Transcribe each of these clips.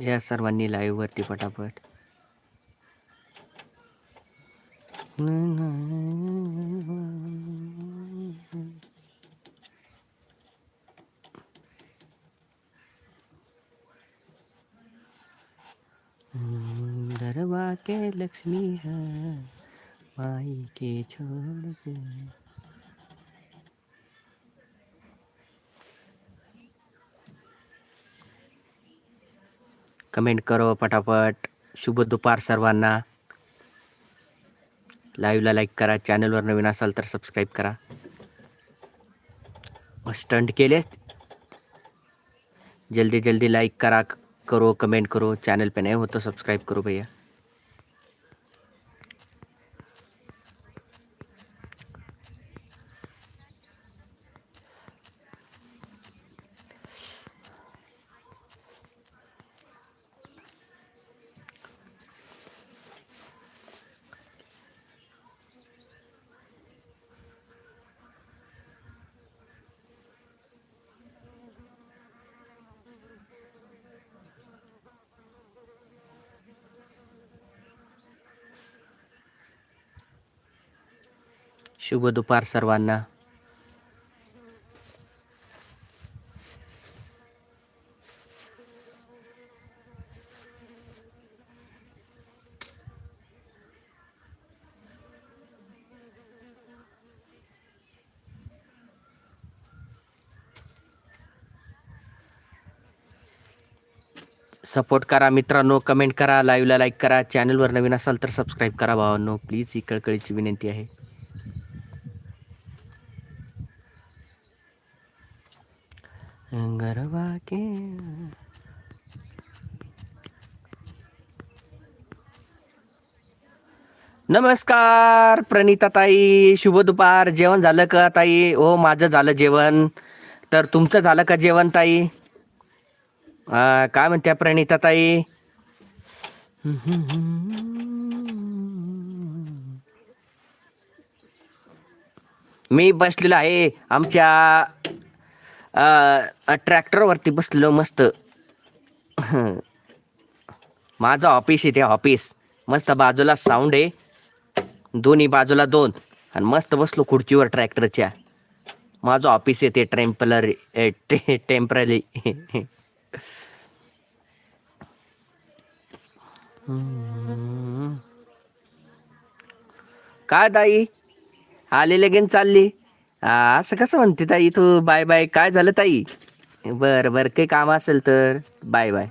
या सर्वांनी लाईव्ह वरती पटापट. दरवा के लक्ष्मी है माई के छोड़ के। कमेंट करो पटापट शुभ दुपार सर्वांना. लाईव्हला लाईक करा. चॅनलवर नवीन असाल तर सबस्क्राईब करा. स्टंट लिए जल्दी जल्दी लाइक करा, करो कमेंट करो. चैनल पे नए हो तो सब्सक्राइब करो भैया. शुभ दुपार सर्वांना. सपोर्ट करा मित्रांनो कमेंट करा लाईव्हला लाईक करा चॅनलवर नवीन असाल तर सबस्क्राईब करा भावांनो. प्लीज ही कळकळीची विनंती आहे. गरबा के नमस्कार प्रणिता ताई. शुभ दुपार. जेवण झालं का ताई? हो माझं झालं जेवण. तर तुमचं झालं का जेवण ताई? काय म्हणत्या प्रणिता ताई? मी बसलेलो आहे आमच्या ट्रॅक्टरवरती बसलो मस्त. माझं ऑफिस आहे ते ऑफिस. मस्त बाजूला साऊंड आहे. दोन्ही बाजूला दोन. आणि मस्त बसलो खुर्चीवर ट्रॅक्टरच्या. माझं ऑफिस आहे ते टेम्पलरी टेंपररी. काय दाई आले लगेन चालली? आ, असं कसं म्हणते ताई? तू बाय बाय. काय झालं ताई? बर बर. काही काम असेल तर बाय बाय.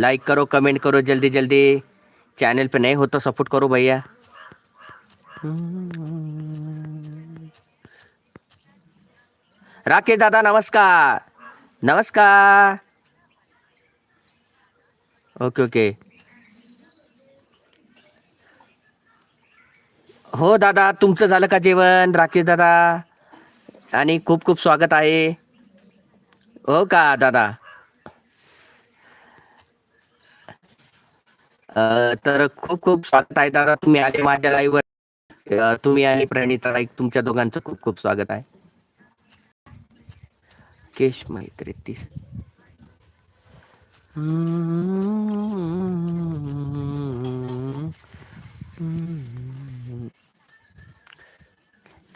लाइक करो कमेंट करो जल्दी जल्दी. चैनल पे नाही हो तो सपोर्ट करो भैया. राकेश दादा नमस्कार. नमस्कार. Okay okay. हो दादा तुमचं झालं का जेवण राकेश दादा? आणि खूप खूप स्वागत आहे. हो का दादा? तर खूप खूप स्वागत आहे दादा. तुम्ही आले माझ्या लाईव्हवर तुम्ही आणि प्रणिता ताई तुमच्या दोघांचं खूप खूप स्वागत आहे. केश मैत्री तीस.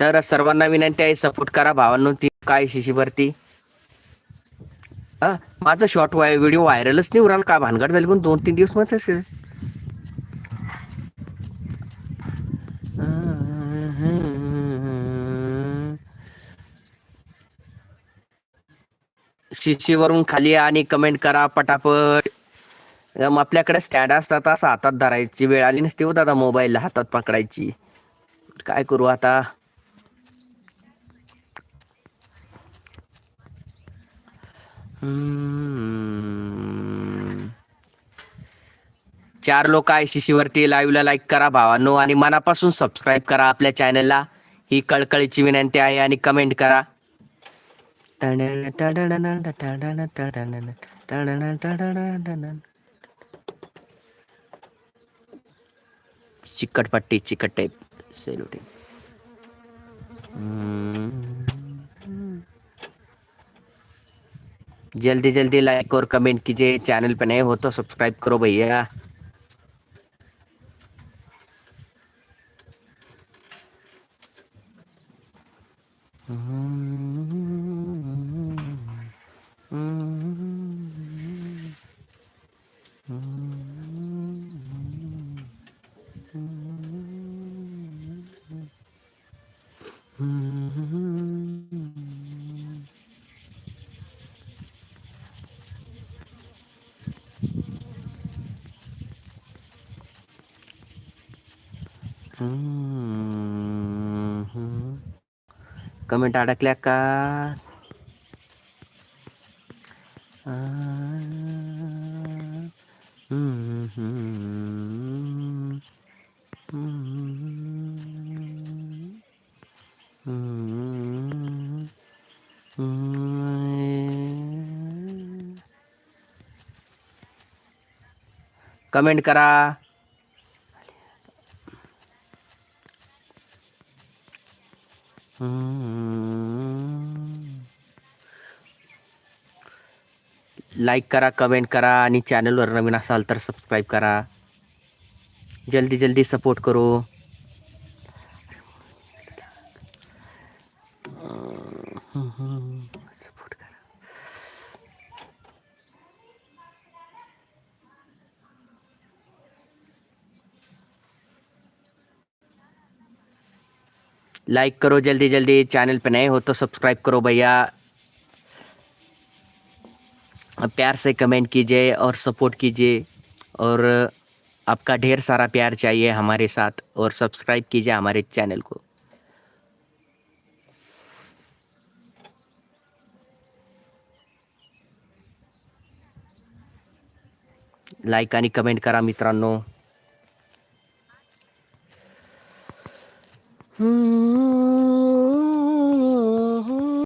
तर सर्वांना विनंती आहे सपोर्ट करा भावांनो ती काय शिशीवरती हा माझं शॉर्ट वाय व्हिडिओ व्हायरलच नाही उराल का भानगड झाली कोण? दोन तीन दिवसमध्ये असेल. शिशीवरून खाली आणि कमेंट करा पटापट. मग आपल्याकडे स्टँड असतात असं हातात धरायची वेळ आली नसते हो दादा मोबाईल हातात पकडायची. काय करू आता? चार लोक आहे शिशीवरती लाईव्हला लाईक करा भावांनो आणि मनापासून सबस्क्राईब करा आपल्या चॅनलला ही कळकळीची विनंती आहे आणि कमेंट करा. चिकटपट्टी चिकट टाईप सेलो जल्दी जल्दी लाइक और कमेंट कीजिए चैनल पे नए हो तो सब्सक्राइब करो भैया। कमेंट अडकल्या का कमेंट करा लाईक करा कमेंट करा आणि चॅनलवर नवीन असाल तर सबस्क्राईब करा. जल्दी जल्दी सपोर्ट करू. हम्म. लाइक करो जल्दी जल्दी, चैनल पे नए हो तो सब्सक्राइब करो भैया। प्यार से कमेंट कीजिए और सपोर्ट कीजिए। और आपका ढेर सारा प्यार चाहिए हमारे साथ और सब्सक्राइब कीजिए हमारे चैनल को। लाईक आणि कमेंट करा मित्रांनो।